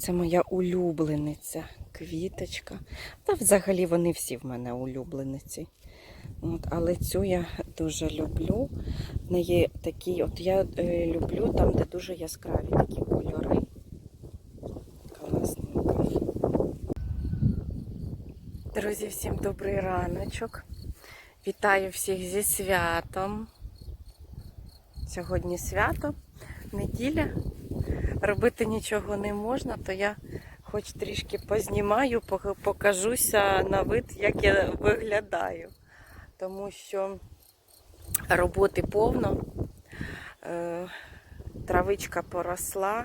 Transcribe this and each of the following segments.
Це моя улюблениця квіточка. Та взагалі вони всі в мене улюблениці. От, але цю я дуже люблю. В неї такі, от я е, люблю там, де дуже яскраві такі кольори. Класненько. Друзі, всім добрий раночок. Вітаю всіх зі святом. Сьогодні свято, неділя. Робити нічого не можна, то я хоч трішки познімаю, покажуся на вид, як я виглядаю. Тому що роботи повно, е, травичка поросла,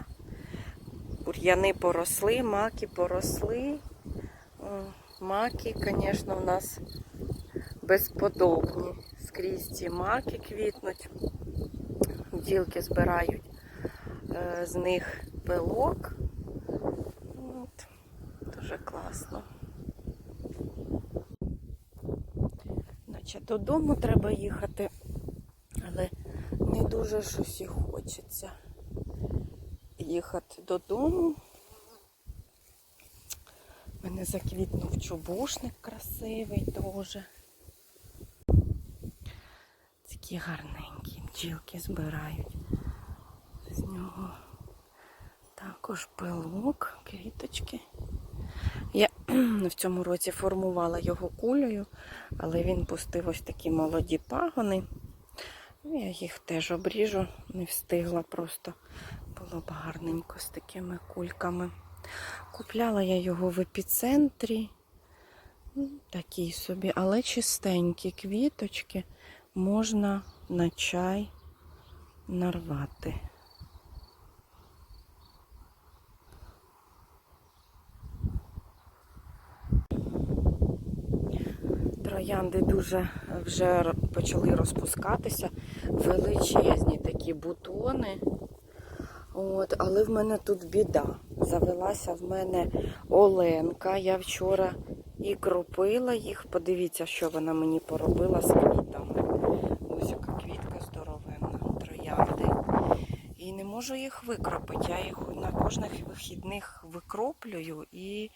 бур'яни поросли, маки поросли. Маки, звісно, у нас безподобні. Скрізь ці маки квітнуть, ділки збирають з них пилок. От. Дуже класно. Наче додому треба їхати, але не дуже щось і хочеться їхати додому. У мене заквітнув чубушник красивий дуже. Такі гарненькі бджілки збирають нього. Також пилок, квіточки. Я в цьому році формувала його кулею, але він пустив ось такі молоді пагони. Ну, Я їх теж обріжу, не встигла просто. Було б гарненько з такими кульками. Купляла я його в епіцентрі. Ну, Такі собі, але чистенькі квіточки можна на чай нарвати. Троянди дуже вже почали розпускатися. Величезні такі бутони. От, але в мене тут біда. Завелася в мене Оленка. Я вчора і кропила їх. Подивіться, що вона мені поробила з квітами. Ось яка квітка здоровенна, троянди. І не можу їх викропити. Я їх на кожних вихідних викроплюю і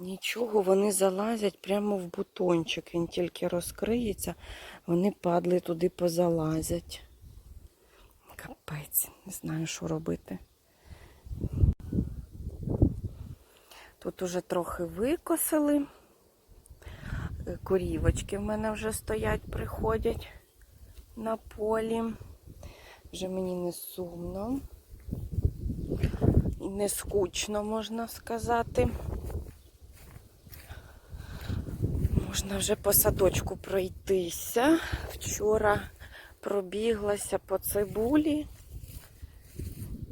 нічого, вони залазять прямо в бутончик. Він тільки розкриється, вони падли туди позалазять. Капець, не знаю, що робити. Тут уже трохи викосили. Корівочки в мене вже стоять, приходять на полі. Вже мені не сумно. І не скучно, можна сказати. Можна вже по садочку пройтися. Вчора пробіглася по цибулі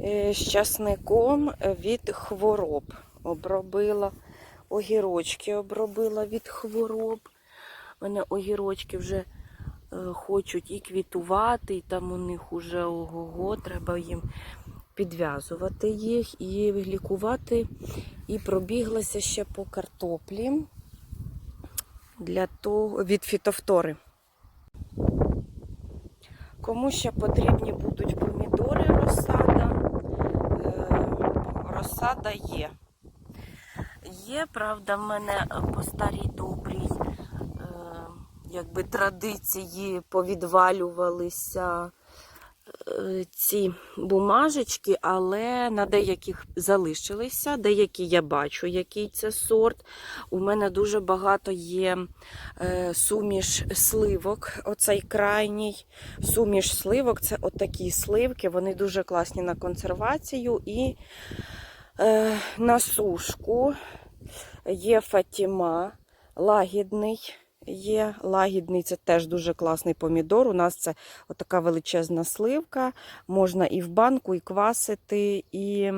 е, з часником від хвороб. Обробила огірочки, обробила від хвороб. У мене огірочки вже е, хочуть і квітувати, і там у них уже ого-го, треба їм підв'язувати їх і лікувати. І пробіглася ще по картоплі для того від фітофтори. Кому ще потрібні будуть помідори розсада? Е, Розсада є. Є, правда, в мене по старій добрій е, якби традиції повідвалювалися ці бумажечки, але на деяких залишилися, деякі я бачу, який це сорт. У мене дуже багато є е, суміш сливок. Оцей крайній суміш сливок це отакі сливки. Вони дуже класні на консервацію і е, на сушку. Є Фатіма, лагідний. Є лагідний, це теж дуже класний помідор. У нас це отака величезна сливка. Можна і в банку, і квасити, і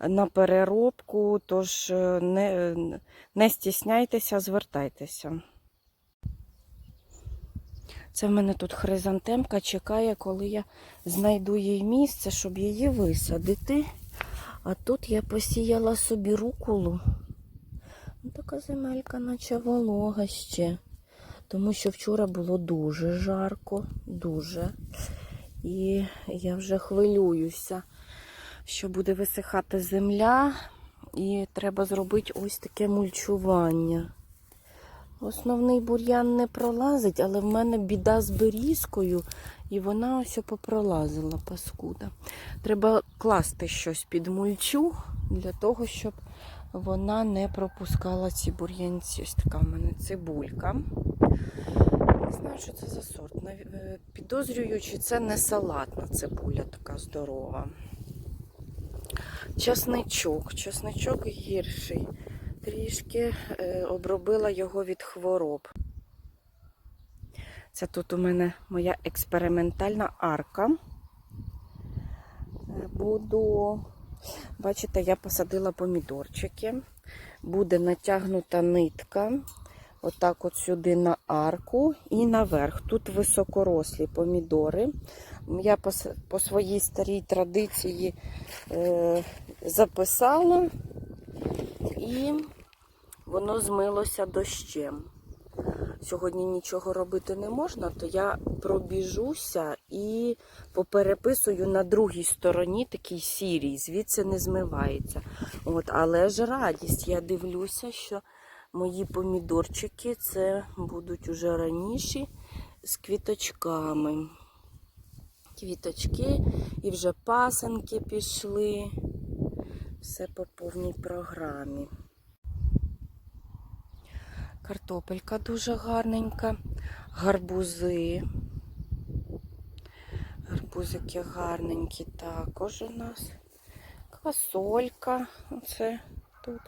на переробку. Тож е, не, не стісняйтеся, звертайтеся. Це в мене тут хризантемка чекає, коли я знайду їй місце, щоб її висадити. А тут я посіяла собі руколу. Ну, Така земелька, наче волога ще. Тому що вчора було дуже жарко, дуже. І я вже хвилююся, що буде висихати земля. і треба зробити ось таке мульчування. Основний бур'ян не пролазить, але в мене біда з берізкою, і вона ось попролазила паскуда. Треба класти щось під мульчу для того, щоб вона не пропускала ці бур'янці. Ось така в мене цибулька. Не знаю, що це за сорт. Е, Підозрюю, чи це не салатна цибуля така здорова. Часничок. Часничок гірший. Трішки е, обробила його від хвороб. Це тут у мене моя експериментальна арка. Е, Буду, бачите, я посадила помідорчики. Буде натягнута нитка. Отак от сюди на арку і наверх. Тут високорослі помідори. Я по, по своїй старій традиції е, записала і воно змилося дощем. Сьогодні нічого робити не можна, то я пробіжуся і попереписую на другій стороні такий сірій, звідси не змивається. От, але ж радість, я дивлюся, що мої помідорчики це будуть уже раніші з квіточками. Квіточки і вже пасенки пішли. Все по повній програмі. Картопелька дуже гарненька, гарбузи. Гарбузики гарненькі також у нас. Квасолька. Оце тут.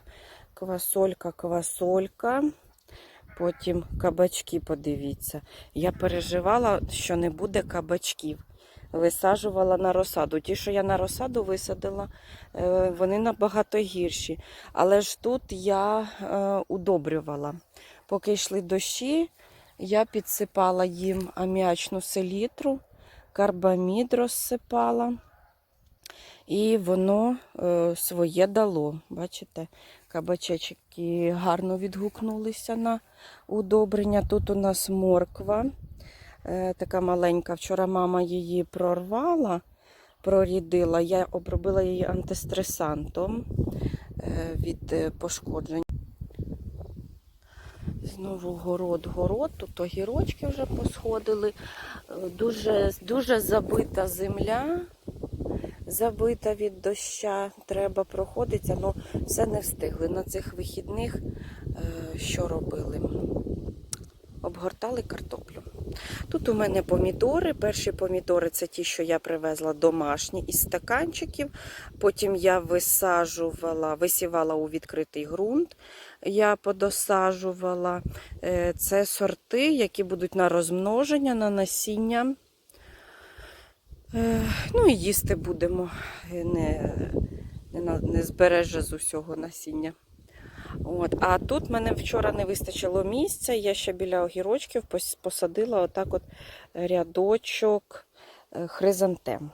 Квасолька, квасолька. Потім кабачки, подивіться. Я переживала, що не буде кабачків. Висаджувала на розсаду. Ті, що я на розсаду висадила, е, вони набагато гірші. Але ж тут я е, удобрювала. Поки йшли дощі, я підсипала їм аміачну селітру, карбамід розсипала. І воно е, своє дало. Бачите, кабачечки гарно відгукнулися на удобрення. Тут у нас морква, така маленька. Вчора мама її прорвала, прорідила. Я обробила її антистресантом е, від е, пошкоджень. Знову город, город, тут огірочки вже посходили. Е, Дуже, дуже забита земля, забита від доща, треба проходитися, але все не встигли. На цих вихідних е, що робили? Обгортали картоплю. Тут у мене помідори. Перші помідори це ті, що я привезла домашні із стаканчиків. Потім я висаджувала, висівала у відкритий ґрунт. Я подосаджувала. Е, Це сорти, які будуть на розмноження, на насіння. Е, Ну і їсти будемо. Е, Не, не, не збереже з усього насіння. От. А тут мене вчора не вистачило місця. Я ще біля огірочків посадила отак от рядочок е, хризантем.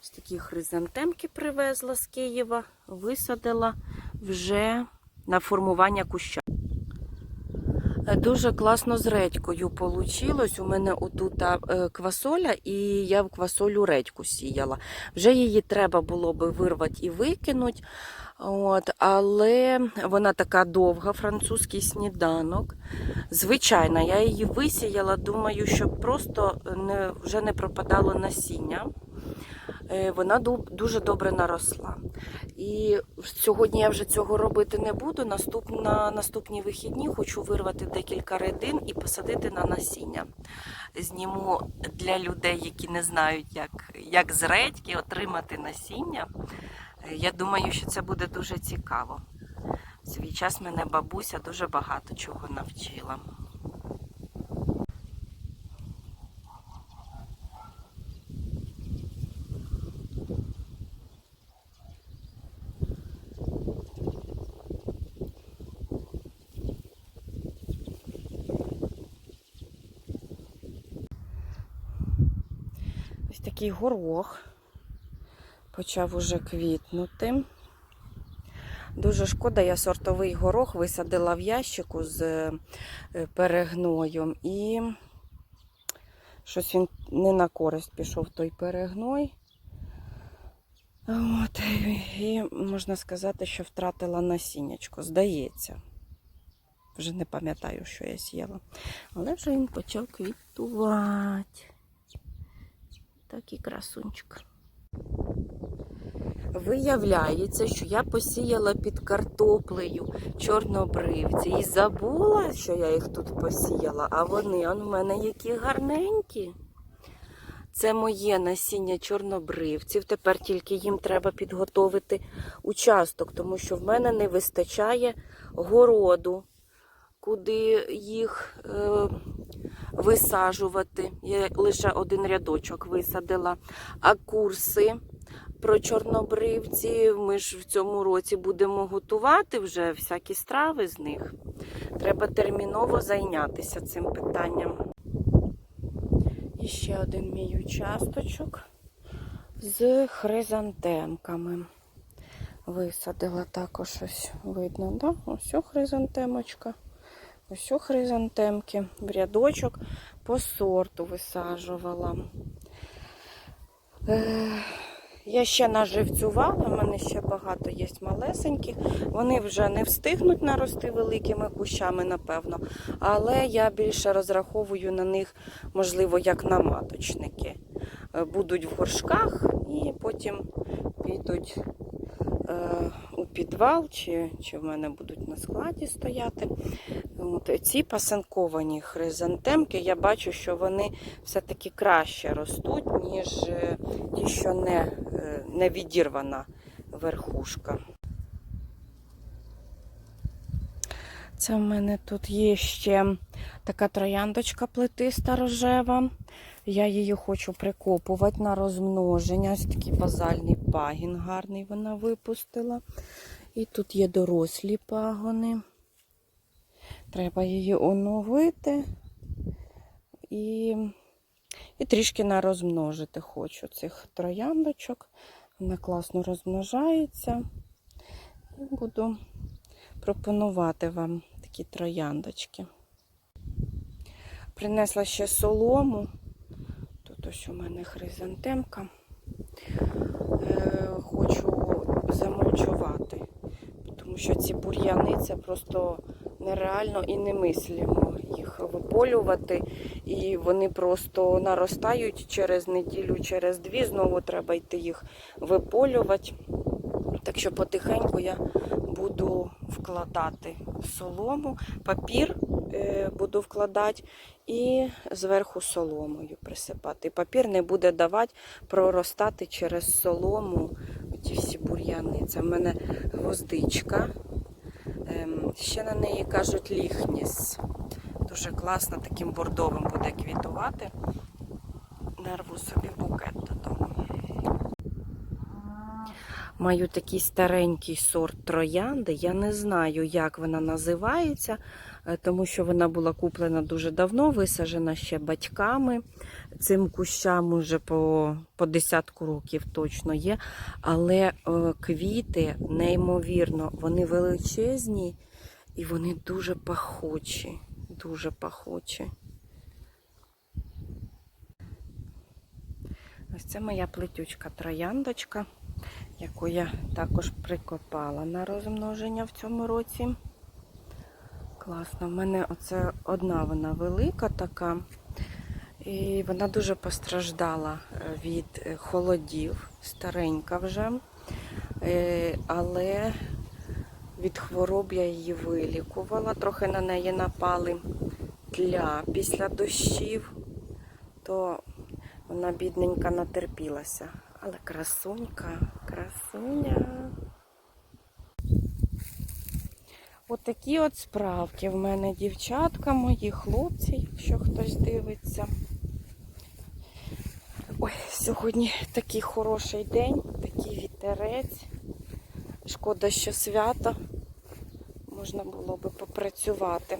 Ось такі хризантемки привезла з Києва, висадила вже на формування куща. Дуже класно з редькою получилось. У мене отут е, квасоля, і я в квасолю редьку сіяла. Вже її треба було би вирвати і викинути. От, але вона така довга, французький сніданок. Звичайно, я її висіяла, думаю, щоб просто не, вже не пропадало насіння. Е, Вона дуже добре наросла. І сьогодні я вже цього робити не буду. Наступ, на наступні вихідні хочу вирвати декілька редин і посадити на насіння. Зніму для людей, які не знають, як, як з редьки отримати насіння. Е, Я думаю, що це буде дуже цікаво. В свій час мене бабуся дуже багато чого навчила. Ось такий горох почав уже квітнути. Дуже шкода, я сортовий горох висадила в ящику з е, перегноєм і щось він не на користь пішов той перегной. От, і можна сказати, що втратила насіннячко, здається. Вже не пам'ятаю, що я сіяла. Але вже він почав квітувати. Такий красунчик. Виявляється, що я посіяла під картоплею чорнобривці і забула, що я їх тут посіяла, а вони он в мене які гарненькі. Це моє насіння чорнобривців. Тепер тільки їм треба підготовити участок, тому що в мене не вистачає городу, куди їх е, висаджувати. Я лише один рядочок висадила. А курси про чорнобривці ми ж в цьому році будемо готувати вже всякі страви з них. Треба терміново зайнятися цим питанням. І ще один мій участочок з хризантемками. Висадила також ось видно, да? Ось хризантемочка. Ось хризантемки. В рядочок по сорту висаджувала. Е, я ще наживцювала, в мене ще багато є малесеньких. Вони вже не встигнуть нарости великими кущами, напевно. Але я більше розраховую на них, можливо, як на маточники. Е, Будуть в горшках і потім підуть е, у підвал, чи, чи в мене будуть на складі стояти. От, ці пасинковані хризантемки, я бачу, що вони все-таки краще ростуть, ніж е, ті, що не, е, не відірвана верхушка. Це в мене тут є ще така трояндочка плетиста рожева. Я її хочу прикопувати на розмноження. Ось такий базальний пагін гарний вона випустила. І тут є дорослі пагони. Треба її оновити і, і трішки нарозмножити хочу цих трояндочок. Вона класно розмножається. І буду пропонувати вам такі трояндочки. Принесла ще солому. Тут ось у мене хризантемка. Е, хочу замульчувати, що ці бур'яни це просто нереально і немислимо їх виполювати. І вони просто наростають через неділю, через дві. Знову треба йти їх виполювати. Так що потихеньку я буду вкладати солому, папір е, буду вкладати і зверху соломою присипати. Папір не буде давати проростати через солому ті всі бур'яни. Це в мене гвоздичка. Ем, Ще на неї кажуть ліхніс. Дуже класно, таким бордовим буде квітувати. Нарву собі букет додому. Маю такий старенький сорт троянди. Я не знаю, як вона називається, е, тому що вона була куплена дуже давно, висаджена ще батьками. Цим кущам уже по, по десятку років точно є. Але е, квіти, неймовірно, вони величезні і вони дуже пахучі. Дуже пахучі. Ось це моя плетючка трояндочка яку я також прикопала на розмноження в цьому році. Класно, в мене оце одна вона велика така, і вона дуже постраждала від е, холодів, старенька вже, Е, але від хвороб я її вилікувала. Трохи на неї напали тля після дощів, то вона бідненька натерпілася. Але красунька, красуня. От такі от справки в мене дівчатка, мої хлопці, якщо хтось дивиться. Ой, сьогодні такий хороший день, такий вітерець. Шкода, що свято. Можна було би попрацювати.